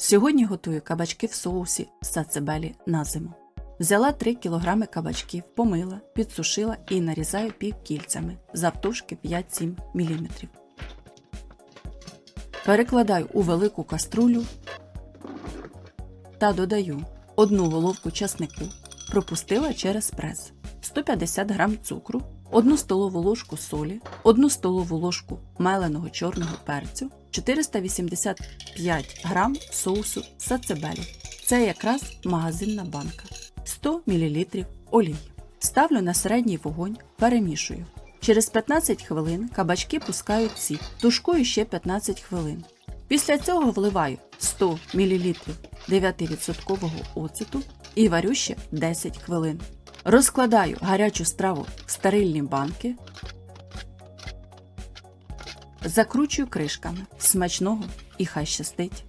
Сьогодні готую кабачки в соусі сацебелі на зиму. Взяла 3 кг кабачків, помила, підсушила і нарізаю півкільцями завтовшки 5-7 мм. Перекладаю у велику каструлю та додаю одну головку часнику, пропустила через прес, 150 г цукру, 1 столову ложку солі, 1 столову ложку меленого чорного перцю, 485 г соусу сацебелі. Це якраз магазинна банка. 100 мл олії. Ставлю на середній вогонь, перемішую. Через 15 хвилин кабачки пускають сік, тушкую ще 15 хвилин. Після цього вливаю 100 мл 9% оцету і варю ще 10 хвилин. Розкладаю гарячу страву в стерильні банки, закручую кришками смачного і хай щастить.